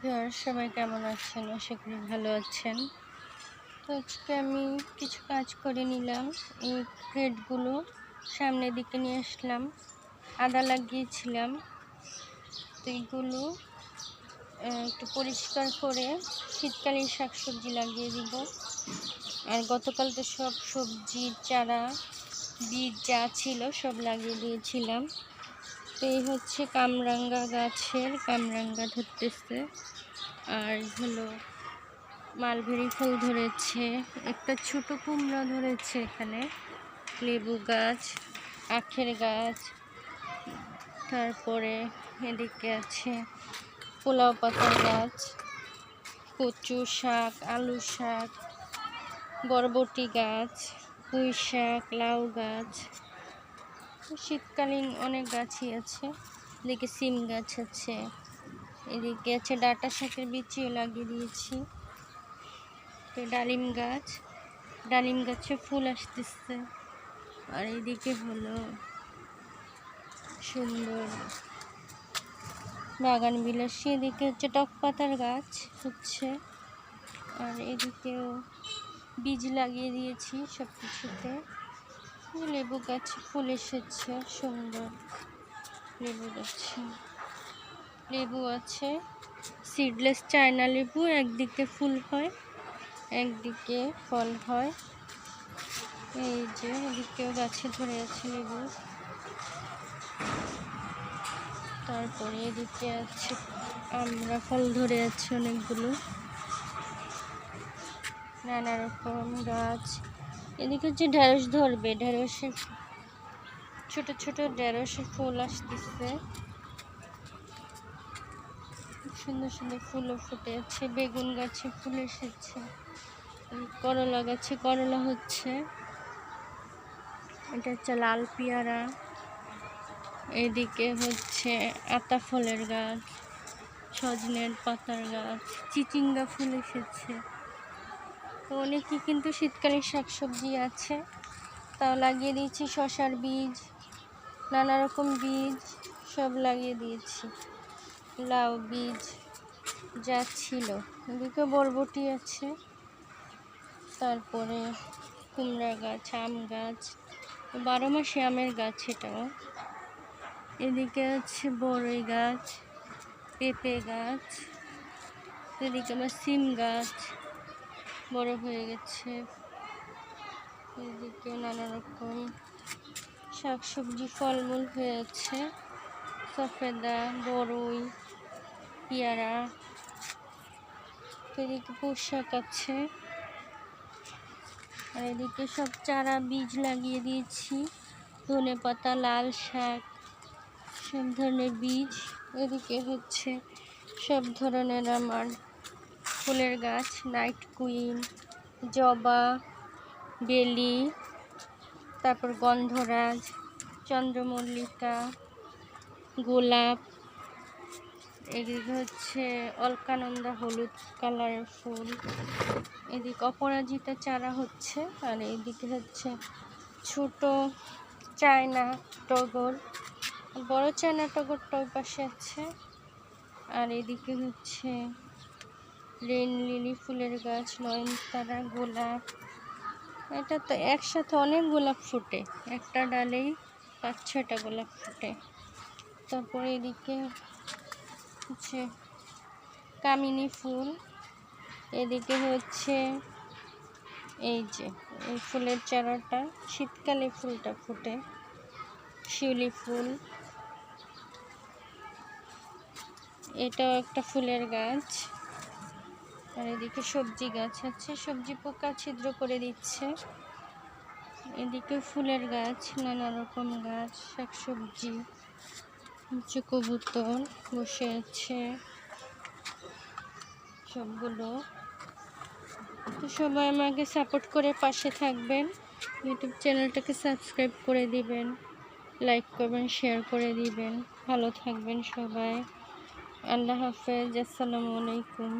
Viewer সবাই কেমন আছেন? আশা করি ভালো আছেন। তো আজকে আমি কিছু কাজ করে নিলাম। এই ক্রেটগুলো সামনের দিকে নিয়ে আসলাম। আদা লাগিয়েছিলাম। তো এইগুলো একটু পরিষ্কার করে শীতকালীন শাকসবজি লাগিয়ে দিব। আর গতকাল তো সব সবজির চারা, বীজ যা ছিল সব লাগিয়ে দিয়েছিলাম। তো এই হচ্ছে কামরাঙ্গা গাছের, কামরাঙ্গা ধরতেছে। আর হলো মালভেরি ফুল ধরেছে, একটা ছোট কুমড়া ধরেছে এখানে, লেবু গাছ, আখের গাছ, তারপরে এদিকে আছে পোলাও পাতার গাছ, কচু শাক, আলু শাক, বরবটি গাছ, পুঁই শাক, লাউ গাছ। শীতকালীন অনেক গাছই আছে। এদিকে সিম গাছ আছে। এদিকে আছে ডাটা শাকের বিচিও লাগিয়ে দিয়েছি। তো ডালিম গাছ। ডালিম গাছে ফুল আসতেছে। আর এদিকে হলো সুন্দর বাগান বিলাসী। এদিকে হচ্ছে টক পাতার গাছ হচ্ছে। আর এদিকেও বীজ লাগিয়ে দিয়েছি সব কিছুতে লেবু গাছে, ফুল এসেছে, সুন্দর লেবু গাছে। লেবু আছে সিডলেস চায়না লেবু, একদিকে ফুল হয়, একদিকে ফল হয়। এই যে এদিকেও গাছে ধরে আছে লেবু। তারপরে এদিকে আছে, আমরা ফল ধরে আছে অনেকগুলো। নানা রকম গাছ এদিকে হচ্ছে ঢেঁড়স ধরবে, ঢেঁড়সের ছোট ছোট ঢেঁড়সের ফুল আসতেছে। সুন্দর সুন্দর ফুলও ফুটে আছে, বেগুন গাছে ফুল এসেছে করলা গাছে করলা হচ্ছে। এটা হচ্ছে লাল পেয়ারা, এদিকে হচ্ছে আতা ফলের গাছ, সজনের পাতার গাছ, চিচিঙ্গা ফুল এসেছে। তো অনেকই কিন্তু শীতকালীন শাকসবজি আছে। তাও লাগিয়ে দিয়েছি শশার বীজ, নানা রকম বীজ, সব লাগিয়ে দিয়েছি। লাউ বীজ, যা ছিল। এদিকে বরবটি আছে। তারপরে কুমড়া গাছ, আম গাছ, বারো মাসে আমের গাছ এটাও। এদিকে আছে বড়ই গাছ, পেঁপে গাছ, এদিকে আমার সিম গাছ। বড় হয়ে গেছে। এদিকে নানা রকম শাকসবজি, ফলমূল হয়েছে। সফেদা, বড়ই, পেয়ারা। এদিকে পোশাক আছে। আর এদিকে সব চারা বীজ লাগিয়ে দিয়েছি। ধনে পাতা, লাল শাক, সব ধরনের বীজ। এদিকে হচ্ছে সব ধরনের আমার ফুলের গাছ, নাইট কুইন, জবা, বেলি, তারপর গন্ধরাজ, চন্দ্রমল্লিকা, গোলাপ, এদিকে হচ্ছে অলকানন্দা হলুদ কালারের ফুল, এদিকে অপরাজিতা চারা হচ্ছে, আর এদিকে হচ্ছে ছোট চায়না টগর, বড় চায়না টগরটা ওই পাশে আছে, আর এদিকে হচ্ছে রেন লিলি ফুলের গাছ, নয়নতারা, গোলাপ। এটা তো একসাথে অনেক গোলাপ ফুটে। একটা ডালেই পাঁচ ছটা গোলাপ ফুটে। তারপরে এদিকে হচ্ছে কামিনী ফুল। এদিকে হচ্ছে এই যে, এই ফুলের চারাটা শীতকালে ফুলটা ফুটে। শিউলি ফুল। এটাও একটা ফুলের গাছ। আর এদিকে সবজি গাছ আছে, সবজি পোকা ছিদ্র করে দিচ্ছে। এদিকে ফুলের গাছ, নানা রকম গাছ, শাকসবজি হচ্ছে কবুতর বসে আছে। সবগুলো। তো সবাই আমাকে সাপোর্ট করে পাশে থাকবেন। ইউটিউব চ্যানেলটাকে সাবস্ক্রাইব করে দিবেন লাইক করবেন শেয়ার করে দিবেন। ভালো থাকবেন সবাই। আল্লাহ হাফেজ, আসসালামু আলাইকুম।